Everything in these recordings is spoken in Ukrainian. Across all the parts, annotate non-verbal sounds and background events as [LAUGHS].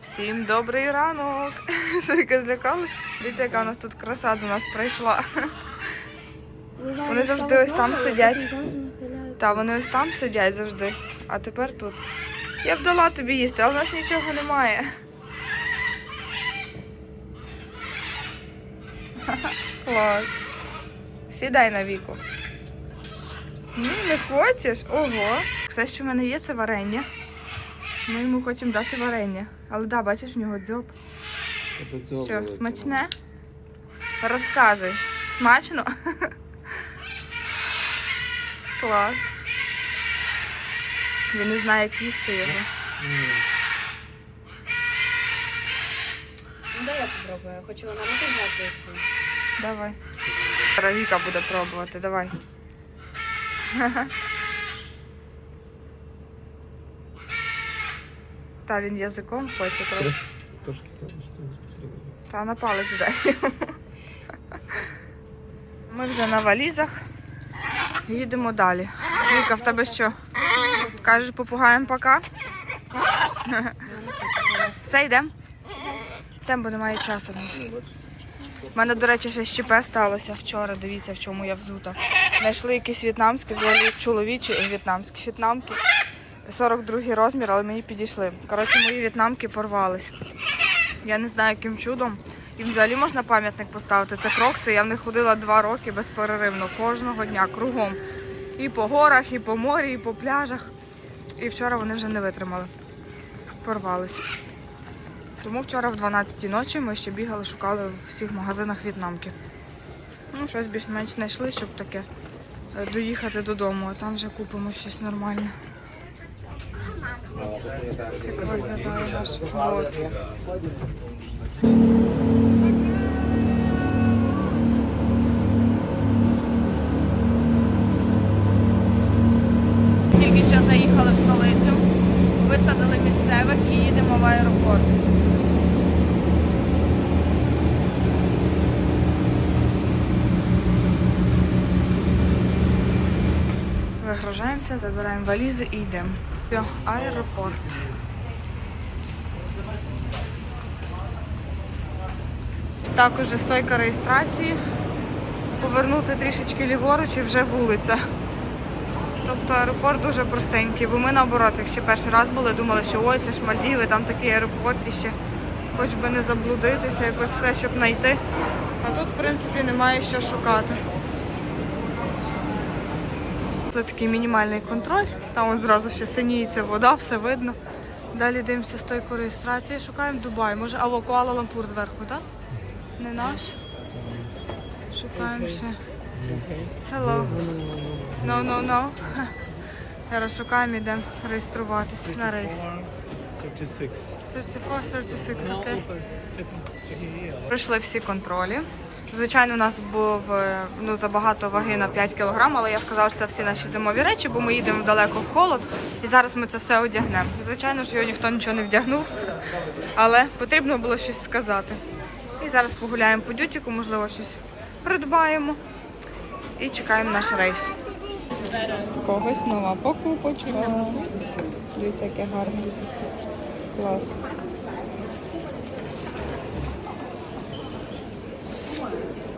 Всім добрий ранок. [LAUGHS] Сойка злякалась. Дивіться, яка у нас тут краса до нас прийшла. Вони завжди ось там сидять. Та вони ось там сидять завжди, а тепер тут. Я б дала тобі їсти, але в нас нічого немає. [LAUGHS] Клас. Сідай на віку. Ні, не хочеш? Ого. Все, що в мене є, це варення. Ми йому хочемо дати варення. Але да, бачиш, в нього дзьоб. Що, смачне? Розказуй. Смачно? Клас. Він не знає, як їсти його. Ну, дай я попробую. Я хочу на мотор взяти. Давай. Віка буде пробувати, давай. Та він язиком хоче трошки. Трошки Та на палець дай. Ми вже на валізах. Їдемо далі. Віка, в тебе що? Кажеш, попугаєм пока? Все, йдемо? Йдемо, бо немає часу. У мене, до речі, ще ЩП сталося вчора. Дивіться, в чому я взута. Знайшли якісь в'єтнамські, взагалі чоловічі і в'єтнамські. В'єтнамки 42 розмір, але мені підійшли. Коротше, мої в'єтнамки порвались. Я не знаю, яким чудом. І взагалі можна пам'ятник поставити. Це крокси. Я в них ходила два роки безперервно, кожного дня, кругом. І по горах, і по морі, і по пляжах. І вчора вони вже не витримали. Порвались. Тому вчора в 12-й ночі ми ще бігали, шукали в всіх магазинах в'єтнамки. Ну, щось більш-менш знайшли, щоб таке е, доїхати додому, а там вже купимо щось нормальне. Тільки що заїхали в столицю, висадили місцевих і їдемо в аеропорт. Вигружаємося, забираємо валізи і йдемо. Все, аеропорт. Також стойка реєстрації. Повернути трішечки ліворуч і вже вулиця. Тобто аеропорт дуже простенький, бо ми наоборот, якщо перший раз були, думали, що ой, це ж Мальдіви, там такий аеропорт і ще хоч би не заблудитися, якось все, щоб знайти. А тут, в принципі, немає що шукати. Тут такий мінімальний контроль, там от зразу ще синіється вода, все видно. Далі дивимося стойку реєстрації, шукаємо Дубай. Може, або Куала Лампур зверху, так? Не наш. Шукаємо ще. Hello. No, no, no. Зараз шукаємо, йдемо реєструватися на рейс. 34, 36, окей. Пройшли всі контролі. Звичайно, у нас був е, ну, забагато ваги на 5 кг, але я сказала, що це всі наші зимові речі, бо ми їдемо далеко в холод, і зараз ми це все одягнемо. Звичайно, що його ніхто нічого не вдягнув, але потрібно було щось сказати. І зараз погуляємо по дютіку, можливо, щось придбаємо і чекаємо наш рейс. Когось нова покупочка. Дивіться, яке гарне. Клас.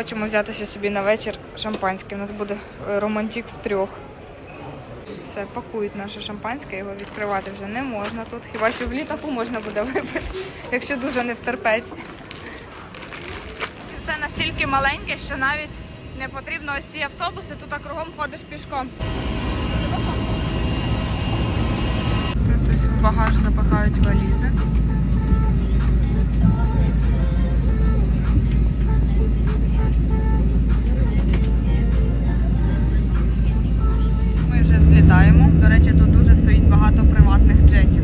Хочемо взяти ще собі на вечір шампанське. У нас буде е, романтик в трьох. Все, пакують наше шампанське, його відкривати вже не можна тут. Хіба що в літаку можна буде випити, якщо дуже не втерпеться. Все настільки маленьке, що навіть не потрібно ось ці автобуси, тут кругом ходиш пішком. Тут багаж запахають валізи. Взлітаємо. До речі, тут дуже стоїть багато приватних джетів.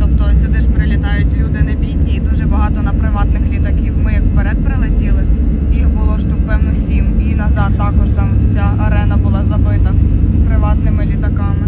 Тобто сюди ж прилітають люди не бідні і дуже багато на приватних літаків. Ми як вперед прилетіли, їх було штук певно сім. І назад також там вся арена була забита приватними літаками.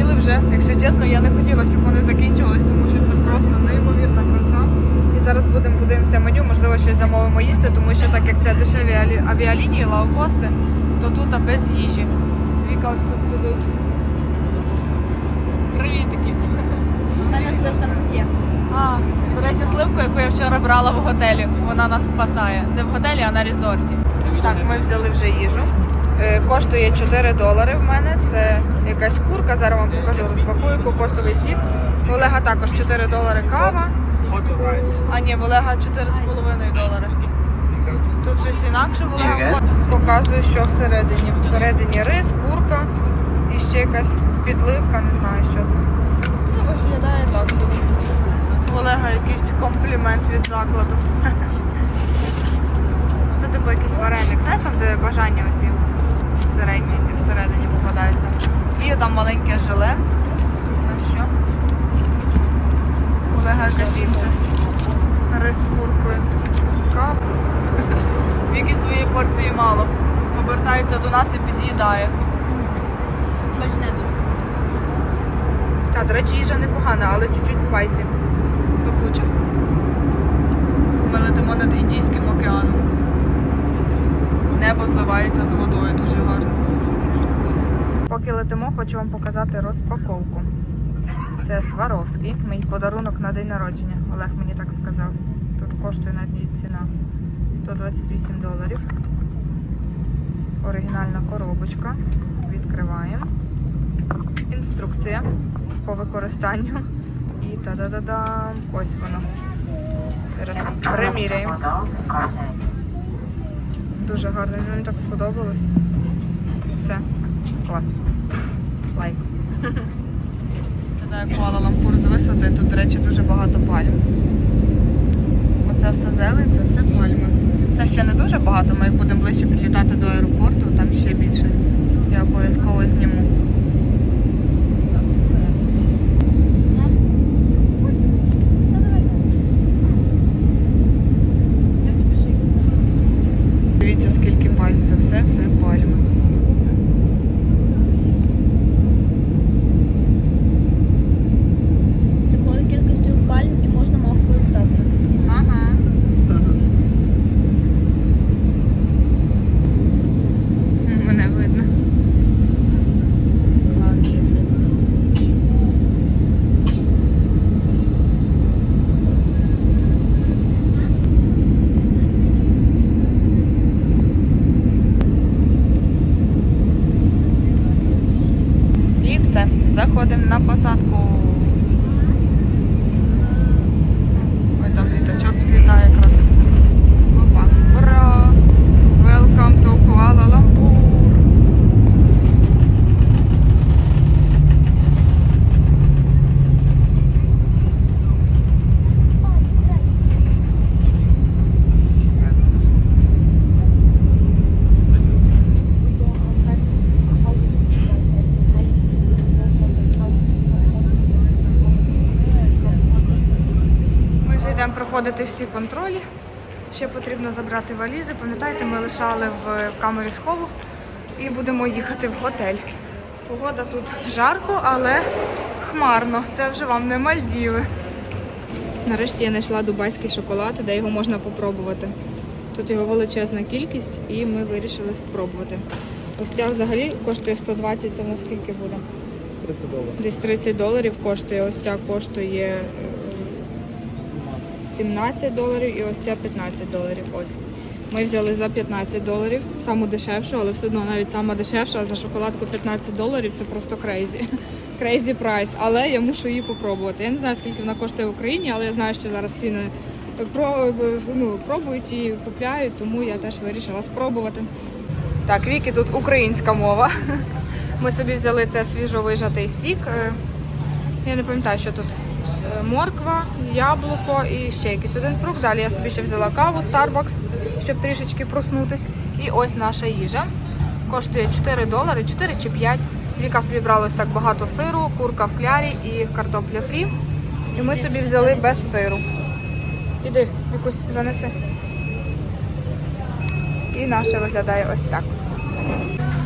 поїли вже. Якщо чесно, я не хотіла, щоб вони закінчувались, тому що це просто неймовірна краса. І зараз будемо подивимося меню, можливо, щось замовимо їсти, тому що так як це дешеві алі- авіалінії, лаукости, то тут а без їжі. Віка ось тут сидить. Привітики. У мене сливка тут є. А, до речі, сливку, яку я вчора брала в готелі. Вона нас спасає. Не в готелі, а на резорті. Так, ми взяли вже їжу. Е, Коштує 4 долари в мене. Це якась курка. Зараз вам покажу, розпакую кокосовий сік. В Олега також 4 долари кава. А ні, в Олега 4,5 долари. Тут щось інакше в Олега. Показую, що всередині. Всередині рис, курка і ще якась підливка, не знаю, що це. Ну, виглядає так. В Олега якийсь комплімент від закладу. Це типу якийсь вареник. Знаєш, там де бажання оці всередині, всередині попадаються. І там маленьке желе. Тут на що? Олега якась інша. Рис з куркою. Кап. Віки своєї порції мало. Обертається до нас і під'їдає. Смачне дуже. Та, до речі, їжа непогана, але чуть-чуть спайсі. Пекуча. Ми летимо над Індійським океаном. Небо зливається з водою дуже гарно. Поки летимо, хочу вам показати розпаковку. Це Сваровський, мій подарунок на день народження. Олег мені так сказав. Тут коштує навіть ціна 128 доларів. Оригінальна коробочка. Відкриваємо. Інструкція по використанню. І та-да-да-дам. Ось воно. Зараз приміряємо. Дуже гарно, мені так сподобалось. Все, клас. Лайк. Це Куала Лампур з висоти. Тут, до речі, дуже багато пальм. Оце все зелень, це все пальми. Це ще не дуже багато, ми будемо ближче підлітати до аеропорту, там ще більше. Я обов'язково зніму. Дивіться, скільки пальм. Це все, все пальми. З такою кількістю пальм і можна мавкою стати. Ага. Мене видно. Клас. І все, заходимо на посадку. Ой, там літачок взлітає якраз. Опа. Ура! Welcome to Kuala Lumpur. Ми вже проходити всі контролі. Ще потрібно забрати валізи. Пам'ятаєте, ми лишали в камері схову і будемо їхати в готель. Погода тут жарко, але хмарно. Це вже вам не Мальдіви. Нарешті я знайшла дубайський шоколад, де його можна попробувати. Тут його величезна кількість і ми вирішили спробувати. Ось ця взагалі коштує 120, це в нас скільки буде? 30 доларів. Десь 30 доларів коштує. Ось ця коштує е, 17 доларів і ось ця 15 доларів. Ось. Ми взяли за 15 доларів, саму дешевшу, але все одно навіть сама дешевша за шоколадку 15 доларів це просто крейзі. Крейзі прайс. Але я мушу її попробувати. Я не знаю, скільки вона коштує в Україні, але я знаю, що зараз ціни про, ну, пробують і купляють, тому я теж вирішила спробувати. Так, Віки, тут українська мова. [LAUGHS] Ми собі взяли це свіжовижатий сік. Е, Я не пам'ятаю, що тут морква, яблуко і ще якийсь один фрукт. Далі я собі ще взяла каву Starbucks, щоб трішечки проснутись. І ось наша їжа. Коштує 4 долари, 4 чи 5. Віка собі брала ось так багато сиру, курка в клярі і картопля фрі. І ми собі взяли без сиру. Іди, Вікусь, занеси. І наше виглядає ось так.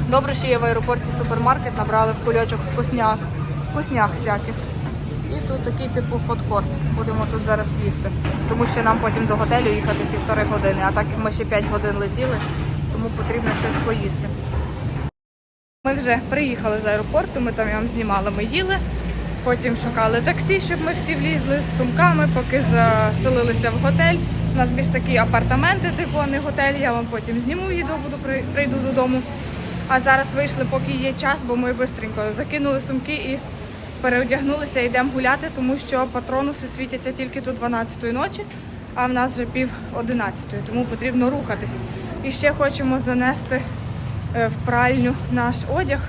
Добре, що є в аеропорті супермаркет, набрали в кульочок вкусняк. вкусняк всяких. І тут такий типу фудкорт. Будемо тут зараз їсти. Тому що нам потім до готелю їхати півтори години. А так ми ще 5 годин летіли, тому потрібно щось поїсти. Ми вже приїхали з аеропорту, ми там я вам знімали, ми їли. Потім шукали таксі, щоб ми всі влізли з сумками, поки заселилися в готель. У нас більш такі апартаменти, типу, а не готель. Я вам потім зніму відео, буду при- прийду додому. А зараз вийшли, поки є час, бо ми швидко закинули сумки і переодягнулися, йдемо гуляти, тому що патронуси світяться тільки до 12-ї ночі, а в нас вже пів 11-ї, тому потрібно рухатись. І ще хочемо занести е, в пральню наш одяг,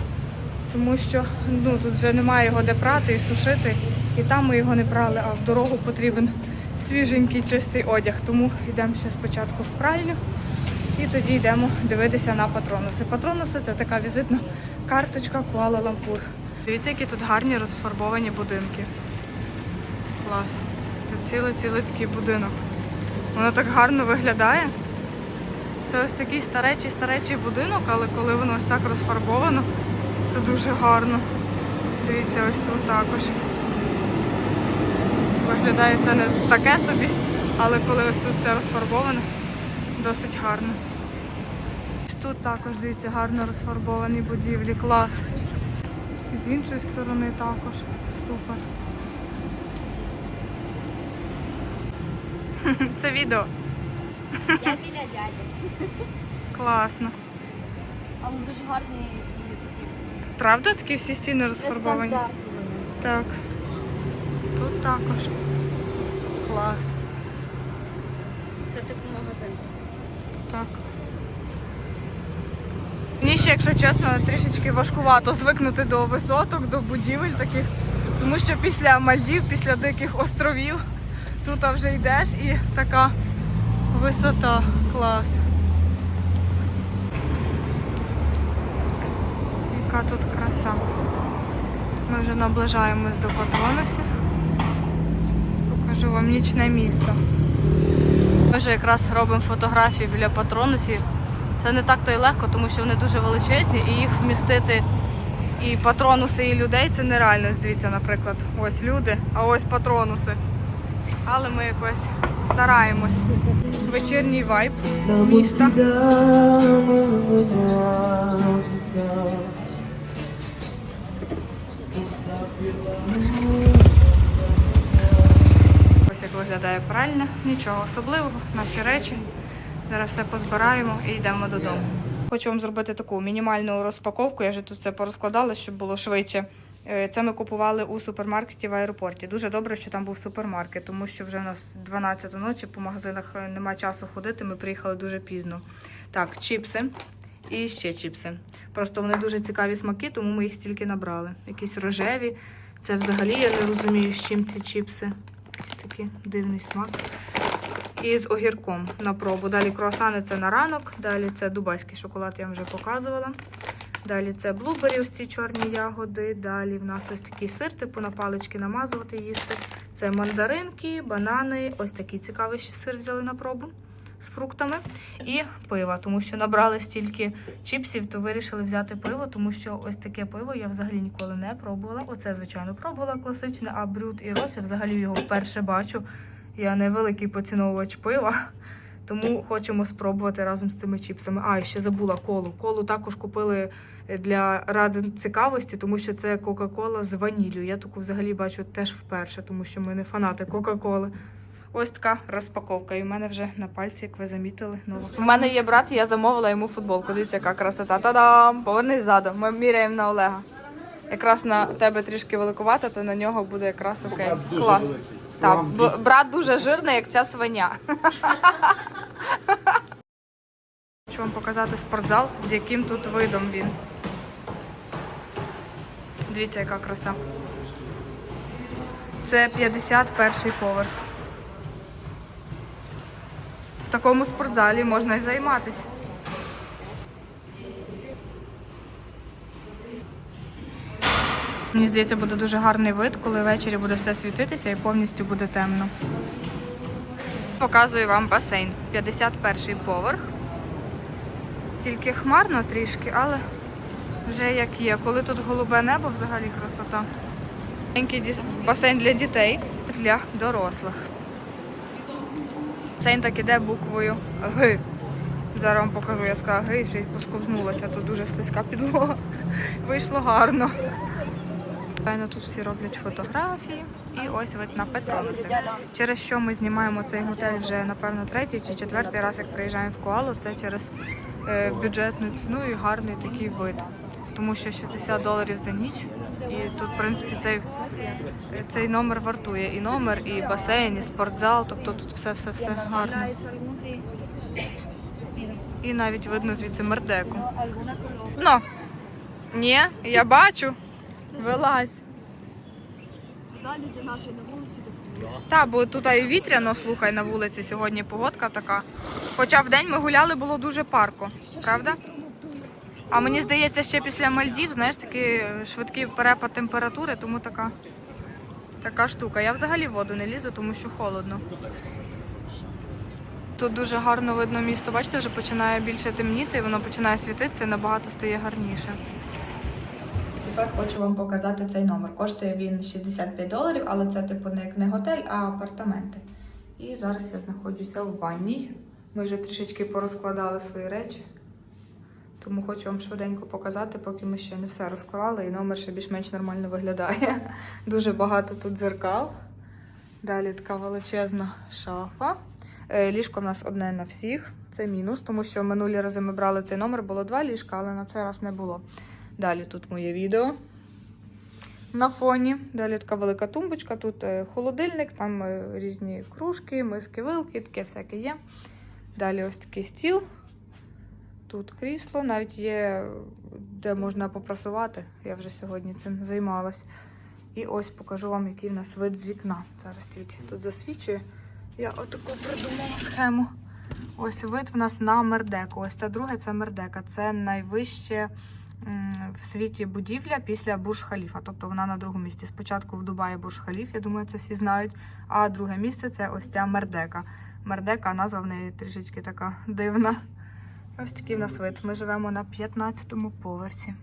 тому що ну, тут вже немає його де прати і сушити. І там ми його не прали, а в дорогу потрібен свіженький чистий одяг. Тому йдемо ще спочатку в пральню і тоді йдемо дивитися на патронуси. Патронуси це така візитна карточка Куала Лампур. Дивіться, які тут гарні розфарбовані будинки. Клас. Це цілий-цілий такий будинок. Воно так гарно виглядає. Це ось такий старечий старечий будинок, але коли воно ось так розфарбовано, це дуже гарно. Дивіться, ось тут також. Виглядає це не таке собі, але коли ось тут все розфарбоване, досить гарно. Тут також, дивіться, гарно розфарбовані будівлі, клас. І з іншої сторони також. Супер. [LAUGHS] Це відео. Я біля дяді. Класно. Але дуже гарний і Правда, такі всі стіни розфарбовані? Так. Тут також. Клас. Це типу магазин. Так. Мені ще, якщо чесно, трішечки важкувато звикнути до висоток, до будівель таких. Тому що після Мальдів, після диких островів, тут вже йдеш і така висота. Клас. Яка тут краса. Ми вже наближаємось до патронусів. Покажу вам нічне місто. Ми вже якраз робимо фотографії біля патронусів. Це не так то й легко, тому що вони дуже величезні і їх вмістити і патронуси, і людей це нереально. Дивіться, наприклад, ось люди, а ось патронуси. Але ми якось стараємось. Вечірній вайб міста. Ось як виглядає пральня, нічого особливого, наші речі. Зараз все позбираємо і йдемо додому. Хочу вам зробити таку мінімальну розпаковку. Я вже тут все порозкладала, щоб було швидше. Е, Це ми купували у супермаркеті в аеропорті. Дуже добре, що там був супермаркет, тому що вже у нас 12 ночі по магазинах е, немає часу ходити. Ми приїхали дуже пізно. Так, чіпси і ще чіпси. Просто вони дуже цікаві смаки, тому ми їх стільки набрали. Якісь рожеві. Це взагалі я не розумію, з чим ці чіпси. Якийсь такий дивний смак. І з огірком на пробу. Далі круасани це на ранок. Далі це дубайський шоколад, я вам вже показувала. Далі це блубері, ось ці чорні ягоди. Далі в нас ось такий сир, типу на палички намазувати їсти. Це мандаринки, банани. Ось такий цікавий сир взяли на пробу з фруктами. І пиво, тому що набрали стільки чіпсів, то вирішили взяти пиво, тому що ось таке пиво я взагалі ніколи не пробувала. Оце, звичайно, пробувала класичне, а брют і рос я взагалі його вперше бачу. Я не великий поціновувач пива, [LAUGHS] тому хочемо спробувати разом з цими чіпсами. А, і ще забула колу. Колу також купили для ради цікавості, тому що це Кока-Кола з ваніллю. Я таку взагалі бачу теж вперше, тому що ми не фанати Кока-Коли. Ось така розпаковка. І в мене вже на пальці, як ви замітили, нова. У мене є брат, я замовила йому футболку. Дивіться, яка красота. Та-дам! Повернись ззаду. Ми міряємо на Олега. Якраз на тебе трішки великувата, то на нього буде якраз окей. Клас. Так, б- брат дуже жирний, як ця свиня. Хочу вам показати спортзал, з яким тут видом він. Дивіться, яка краса. Це 51 поверх. В такому спортзалі можна і займатися. Мені здається, буде дуже гарний вид, коли ввечері буде все світитися і повністю буде темно. Показую вам басейн. 51 поверх. Тільки хмарно трішки, але вже як є. Коли тут голубе небо, взагалі красота. Маленький басейн для дітей, для дорослих. Басейн так іде буквою Г. Зараз вам покажу, я сказала Г і ще й посковзнулася. Тут дуже слизька підлога. Вийшло гарно. Звичайно, тут всі роблять фотографії. І ось вид на Петрониці. Через що ми знімаємо цей готель вже, напевно, третій чи четвертий раз, як приїжджаємо в Коалу. Це через е, бюджетну ціну і гарний такий вид. Тому що 60 доларів за ніч. І тут, в принципі, цей, цей номер вартує. І номер, і басейн, і спортзал. Тобто тут все-все-все гарно. І навіть видно звідси мердеку. Ну, ні, я бачу. Вилазь. Да, люди наші на вулиці такі. Та, бо тут і вітряно, слухай, на вулиці сьогодні погодка така. Хоча в день ми гуляли, було дуже парко, правда? А мені здається, ще після Мальдів, знаєш, такий швидкий перепад температури, тому така, така штука. Я взагалі в воду не лізу, тому що холодно. Тут дуже гарно видно місто. Бачите, вже починає більше темніти, воно починає світитися і набагато стає гарніше. Тепер хочу вам показати цей номер. Коштує він 65 доларів, але це типу не як не готель, а апартаменти. І зараз я знаходжуся в ванній. Ми вже трішечки порозкладали свої речі. Тому хочу вам швиденько показати, поки ми ще не все розклали, і номер ще більш-менш нормально виглядає. [LAUGHS] Дуже багато тут дзеркал. Далі така величезна шафа. Е, Ліжко в нас одне на всіх. Це мінус, тому що минулі рази ми брали цей номер, було два ліжка, але на цей раз не було. Далі тут моє відео на фоні. Далі така велика тумбочка, тут е, холодильник, там е, різні кружки, миски, вилки, таке всяке є. Далі ось такий стіл. Тут крісло, навіть є, де можна попрасувати. Я вже сьогодні цим займалась. І ось покажу вам, який в нас вид з вікна. Зараз тільки тут засвічує. Я отаку придумала схему. Ось вид в нас на мердеку. Ось це друге це мердека. Це найвище в світі будівля після Бурж-Халіфа. Тобто вона на другому місці. Спочатку в Дубаї Бурж-Халіф, я думаю, це всі знають. А друге місце це ось ця мердека. Мердека, назва в неї трішечки така дивна. Ось такий нас вид. Ми живемо на 15-му поверсі.